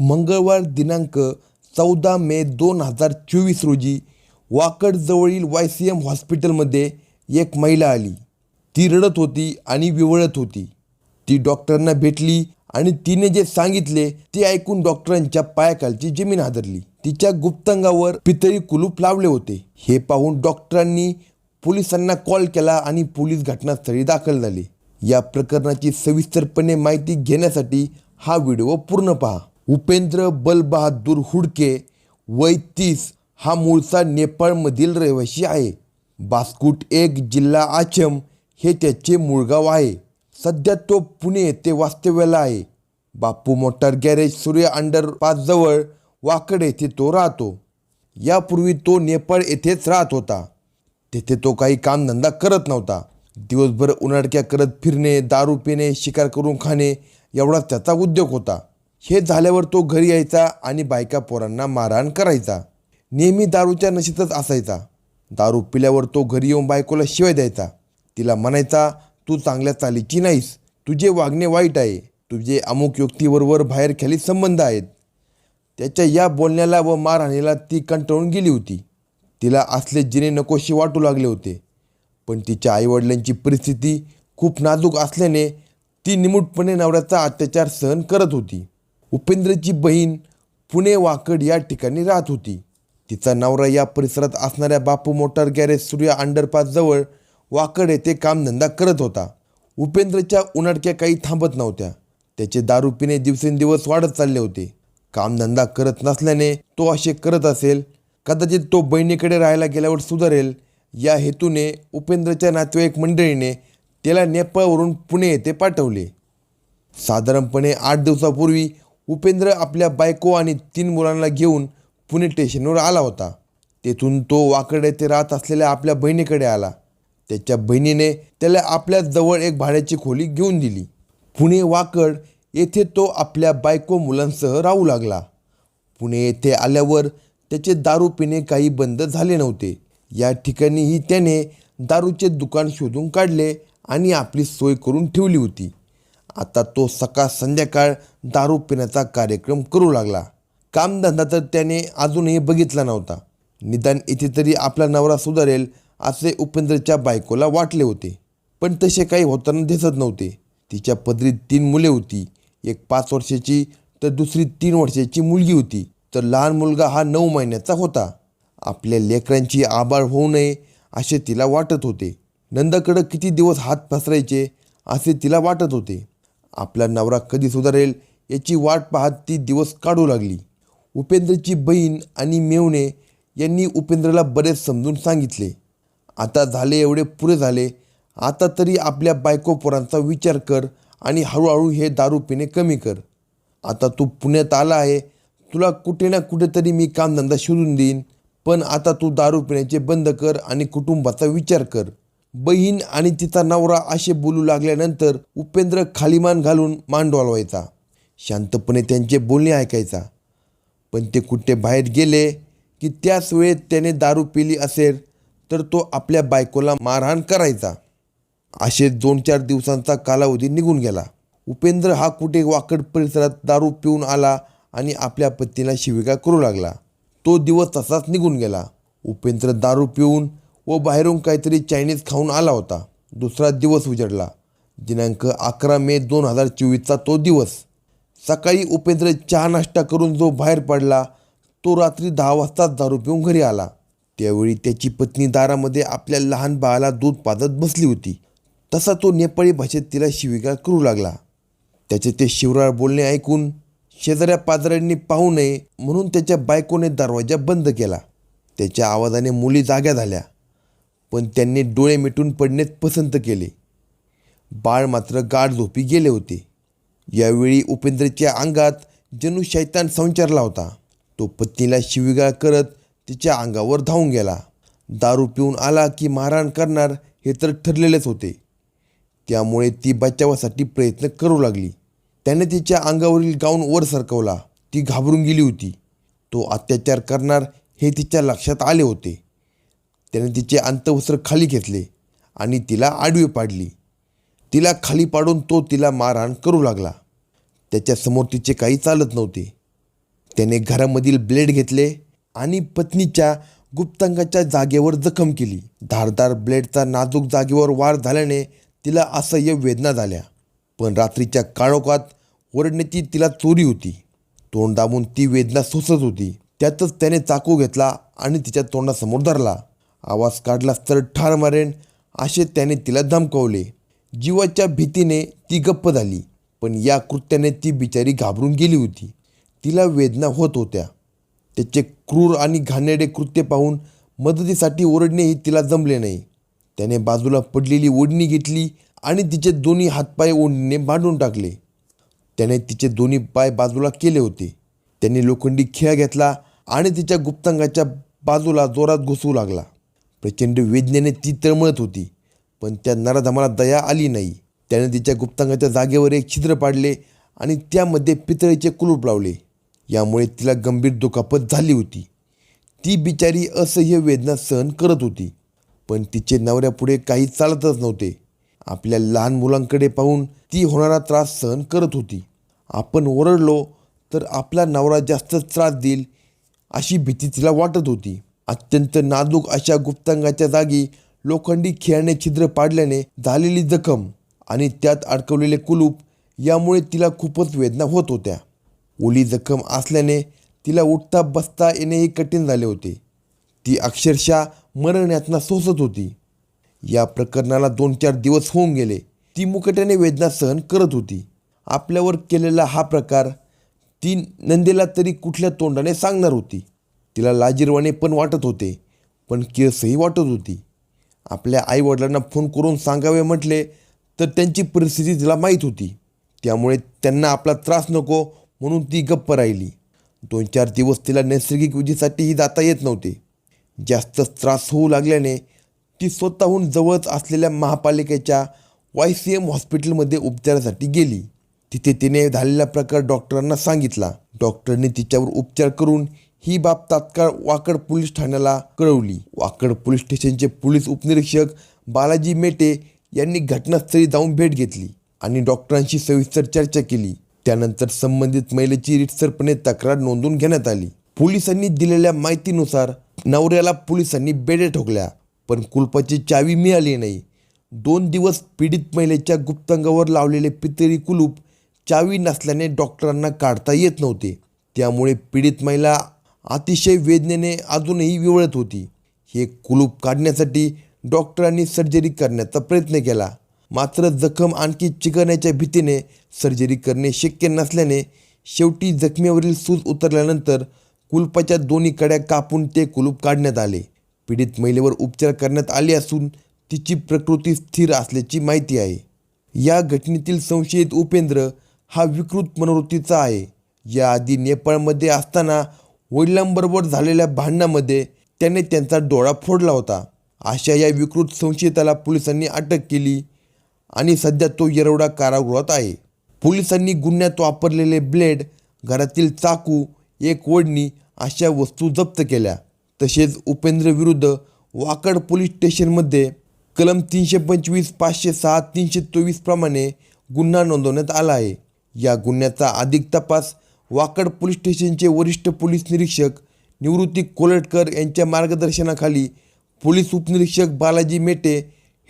मंगळवार दिनांक चौदा मे दोन हजार चोवीस रोजी वाकडजवळील वाय सी एम हॉस्पिटलमध्ये एक महिला आली. ती रडत होती आणि विवळत होती. ती डॉक्टरांना भेटली आणि तिने जे सांगितले ते ऐकून डॉक्टरांच्या पायाखालची जमीन हादरली. तिच्या गुप्तांगावर पितळी कुलूप लावले होते. हे पाहून डॉक्टरांनी पोलिसांना कॉल केला आणि पोलीस घटनास्थळी दाखल झाले. या प्रकरणाची सविस्तरपणे माहिती घेण्यासाठी हा व्हिडिओ पूर्ण पहा. उपेंद्र बलबहादूर हुडके वय तीस हा मूळचा नेपाळमधील रहिवासी आहे. बास्कुट एक जिल्हा आचम हे त्याचे मूळगाव आहे. सध्या तो पुणे येथे वास्तव्याला आहे. बापू मोटार गॅरेज सूर्य अंडरपासजवळ वाकड येथे तो राहतो. यापूर्वी तो नेपाळ येथेच राहत होता. तेथे तो काही कामधंदा करत नव्हता. दिवसभर उन्हाडक्या करत फिरणे दारू पिणे शिकार करून खाणे एवढाच त्याचा उद्योग होता. हे झाल्यावर तो घरी यायचा आणि बायका पोरांना मारहाण करायचा. नेहमी दारूच्या नशेतच असायचा. दारू पिल्यावर तो घरी येऊन बायकोला शिवाय द्यायचा. तिला म्हणायचा तू चांगल्या चालीची नाहीस. तुझे वागणे वाईट आहे. तुझे अमुक युक्तीबरोबर बाहेर खाली संबंध आहेत. त्याच्या या बोलण्याला व मारहाणीला ती कंटाळून गेली होती. तिला असले जिने नकोशी वाटू लागले होते. पण तिच्या आईवडिलांची परिस्थिती खूप नाजूक असल्याने ती निमूटपणे नवऱ्याचा अत्याचार सहन करत होती. उपेंद्रची बहीण पुणे वाकड या ठिकाणी राहत होती. तिचा नवरा या परिसरात असणाऱ्या बापू मोटार गॅरेज सूर्या अंडरपासजवळ वाकड येथे कामधंदा करत होता. उपेंद्रच्या उन्हाडक्या काही थांबत नव्हत्या. त्याचे दारू पिणे दिवसेंदिवस वाढत चालले होते. कामधंदा करत नसल्याने तो असे करत असेल कदाचित तो बहिणीकडे राहायला गेल्यावर सुधारेल. या हेतूने उपेंद्रच्या नातेवाईक मंडळीने त्याला नेपाळवरून पुणे येथे पाठवले. साधारणपणे आठ दिवसापूर्वी उपेंद्र आपल्या बायको आणि तीन मुलांना घेऊन पुणे स्टेशनवर आला होता. तेथून तो वाकड येथे राहत असलेल्या आपल्या बहिणीकडे आला. त्याच्या बहिणीने त्याला आपल्या जवळ एक भाड्याची खोली घेऊन दिली. पुणे वाकड येथे तो आपल्या बायको मुलांसह राहू लागला. पुणे येथे आल्यावर त्याचे दारू पिणे काही बंद झाले नव्हते. या ठिकाणीही त्याने दारूचे दुकान शोधून काढले आणि आपली सोय करून ठेवली होती. आता तो सकाळ संध्याकाळ दारू पिण्याचा कार्यक्रम करू लागला. कामधंदा तर त्याने अजूनही बघितला नव्हता. निदान इथे तरी आपला नवरा सुधारेल असे उपेंद्रच्या बायकोला वाटले होते. पण तसे काही होताना दिसत नव्हते. तिच्या पदरीत तीन मुले होती. एक पाच वर्षाची तर दुसरी तीन वर्षाची मुलगी होती. तर लहान मुलगा हा नऊ महिन्याचा होता. आपल्या लेकरांची आबाळ होऊ नये असे तिला वाटत होते. नंदाकडं किती दिवस हात पसरायचे असे तिला वाटत होते. आपला नवरा कधी सुधारेल याची वाट पाहत ती दिवस काढू लागली. उपेंद्रची बहीण आणि मेवणे यांनी उपेंद्रला बरेच समजून सांगितले. आता झाले एवढे पुरे झाले आता तरी आपल्या बायको पोरांचा विचार कर आणि हळूहळू हे दारू पिणे कमी कर. आता तू पुण्यात आला आहे तुला कुठे ना कुठेतरी मी कामधंदा शोधून देईन पण आता तू दारू पिण्याचे बंद कर आणि कुटुंबाचा विचार कर. बहीण आणि तिचा नवरा असे बोलू लागल्यानंतर उपेंद्र खालीमान घालून मान डोलवायचा शांतपणे त्यांचे बोलणे ऐकायचा. पण ते कुठे बाहेर गेले की त्याच वेळेत त्याने दारू पिली असेल तर तो आपल्या बायकोला मारहाण करायचा. असे दोन चार दिवसांचा कालावधी निघून गेला. उपेंद्र हा कुठे वाकड परिसरात दारू पिऊन आला आणि आपल्या पत्नीला शिविका करू लागला. तो दिवस तसाच निघून गेला. उपेंद्र दारू पिऊन व बाहेरून काहीतरी चायनीज खाऊन आला होता. दुसरा दिवस उजडला. दिनांक अकरा मे दोन हजार चोवीसचा तो दिवस. सकाळी उपेंद्र चहा नाश्ता करून जो बाहेर पडला तो रात्री दहा वाजताच दारू पिऊन घरी आला. त्यावेळी त्याची पत्नी दारामध्ये आपल्या लहान बाळाला दूध पाजत बसली होती. तसा तो नेपाळी भाषेत तिला शिविका करू लागला. त्याचे ते शिवराळ बोलणे ऐकून शेजाऱ्या पाजाऱ्यांनी पाहू नये म्हणून त्याच्या बायकोने दरवाजा बंद केला. त्याच्या आवाजाने मुली जाग्या झाल्या. पण त्यांनी डोळे मिटून पडणेच पसंत केले. बाळ मात्र गाढ झोपी गेले होते. यावेळी उपेंद्रच्या अंगात जणू शैतान संचारला होता. तो पत्नीला शिवीगाळ करत तिच्या अंगावर धावून गेला. दारू पिऊन आला की मारहाण करणार हे तर ठरलेलेच होते. त्यामुळे ती बचावासाठी प्रयत्न करू लागली. त्याने तिच्या अंगावरील गाऊन वर सरकवला. ती घाबरून गेली होती. तो अत्याचार करणार हे तिच्या लक्षात आले होते. त्याने तिचे अंतवस्त्र खाली घेतले आणि तिला आडवी पाडली. तिला खाली पाडून तो तिला मारहाण करू लागला. त्याच्यासमोर तिचे काही चालत नव्हते. त्याने घरामधील ब्लेड घेतले आणि पत्नीच्या गुप्तांगाच्या जागेवर जखम केली. धारदार ब्लेडचा नाजूक जागेवर वार झाल्याने तिला असह्य वेदना झाल्या. पण रात्रीच्या काळोखात ओरडण्याची तिला चोरी होती. तोंड दाबून ती वेदना सोसत होती. त्यातच त्याने चाकू घेतला आणि तिच्या तोंडासमोर धरला. आवाज काढलास तर ठार मारेन असे त्याने तिला धमकावले. जीवाच्या भीतीने ती गप्प झाली पण या कृत्याने ती बिचारी घाबरून गेली होती. तिला वेदना होत होत्या. त्याचे क्रूर आणि घाणेरडे कृत्य पाहून मदतीसाठी ओरडणेही तिला जमले नाही. त्याने बाजूला पडलेली ओढणी घेतली आणि तिचे दोन्ही हातपाय ओढणीने बांधून टाकले. त्याने तिचे दोन्ही पाय बाजूला केले होते. त्याने लोखंडी खिळा घेतला आणि तिच्या गुप्तांगाच्या बाजूला जोरात घुसू लागला. प्रचंड वेदनेने ती तळमळत होती. पण त्या नराधमाला दया आली नाही. त्याने तिच्या गुप्तांगाच्या जागेवर एक छिद्र पाडले आणि त्यामध्ये पितळेचे कुलूप लावले. यामुळे तिला गंभीर दुखापत झाली होती. ती बिचारी असह्य वेदना सहन करत होती. पण तिचे नवऱ्यापुढे काही चालतच नव्हते. आपल्या लहान मुलांकडे पाहून ती होणारा त्रास सहन करत होती. आपण ओरडलो तर आपला नवरा जास्त त्रास देईल अशी भीती तिला वाटत होती. अत्यंत नाजूक अशा गुप्तांगाच्या जागी लोखंडी खेळणे छिद्र पाडल्याने झालेली जखम आणि त्यात अडकवलेले कुलूप यामुळे तिला खूपच वेदना होत होत्या. ओली जखम असल्याने तिला उठता बसता येणेही कठीण झाले होते. ती अक्षरशः मरण्यातना सोसत होती. या प्रकरणाला दोन चार दिवस होऊन गेले. ती मुकट्याने वेदना सहन करत होती. आपल्यावर केलेला हा प्रकार ती नंदेला तरी कुठल्या तोंडाने सांगणार होती? तिला लाजीरवाणे पण वाटत होते पण किळसही वाटत होती. आपल्या आईवडिलांना फोन करून सांगावे म्हटले तर त्यांची परिस्थिती तिला माहीत होती. त्यामुळे त्यांना आपला त्रास नको म्हणून ती गप्प राहिली. दोन चार दिवस तिला नैसर्गिक विधीसाठीही जाता येत नव्हते. जास्त त्रास होऊ लागल्याने ती स्वतःहून जवळच असलेल्या महापालिकेच्या वाय सी एम हॉस्पिटलमध्ये उपचारासाठी गेली. तिथे तिने झालेला प्रकार डॉक्टरांना सांगितला. डॉक्टरने तिच्यावर उपचार करून ही बाब तात्काळ वाकड पोलीस ठाण्याला कळवली. वाकड पोलीस स्टेशनचे पोलीस उपनिरीक्षक बालाजी मेटे यांनी घटनास्थळी जाऊन भेट घेतली आणि डॉक्टरांशी सविस्तर चर्चा केली. त्यानंतर संबंधित महिलेची रितसरपणे तक्रार नोंदवून घेण्यात आली. पोलिसांनी दिलेल्या माहितीनुसार नवऱ्याला पोलिसांनी बेड्या ठोकल्या पण कुलपाची चावी मिळाली नाही. दोन दिवस पीडित महिलेच्या गुप्तांगावर लावलेले पितळी कुलूप चावी नसल्याने डॉक्टरांना काढता येत नव्हते. त्यामुळे पीडित महिला अतिशय वेदनेने अजूनही विवळत होती. हे कुलूप काढण्यासाठी डॉक्टरांनी सर्जरी करण्याचा प्रयत्न केला. मात्र जखम आणखी चिकरण्याच्या भीतीने सर्जरी करणे शक्य नसल्याने शेवटी जखमेवरील सूज उतरल्यानंतर कुलपाच्या दोन्ही कड्या कापून ते कुलूप काढण्यात आले. पीडित महिलेवर उपचार करण्यात आले असून तिची प्रकृती स्थिर असल्याची माहिती आहे. या घटनेतील संशयित उपेंद्र हा विकृत मनोवृत्तीचा आहे. याआधी नेपाळमध्ये असताना वडिलांबरोबर झालेल्या भांडणामध्ये त्याने त्यांचा डोळा फोडला होता. अशा या विकृत संशयिताला पोलिसांनी अटक केली आणि सध्या तो येरवडा कारागृहात आहे. पोलिसांनी गुन्ह्यात वापरलेले ब्लेड घरातील चाकू एक ओढणी अशा वस्तू जप्त केल्या. तसेच उपेंद्रविरुद्ध वाकड पोलीस स्टेशनमध्ये कलम तीनशे पंचवीस पाचशे सहा तीनशे चोवीस प्रमाणे गुन्हा नोंदवण्यात आला आहे. या गुन्ह्याचा अधिक तपास वाकड पोलीस स्टेशनचे वरिष्ठ पोलीस निरीक्षक निवृत्ती कोलटकर यांच्या मार्गदर्शनाखाली पोलीस उपनिरीक्षक Balaji Mete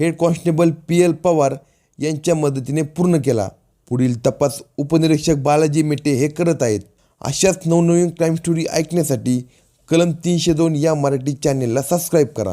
head constable P L Pawar यांच्या मदतीने पूर्ण केला. पुढील तपास उपनिरीक्षक बालाजी मेटे हे करत आहेत. अशाच नवनवीन क्राईम स्टोरी ऐकण्यासाठी कलम तीनशे दोन या मराठी चॅनेलला सबस्क्राईब करा.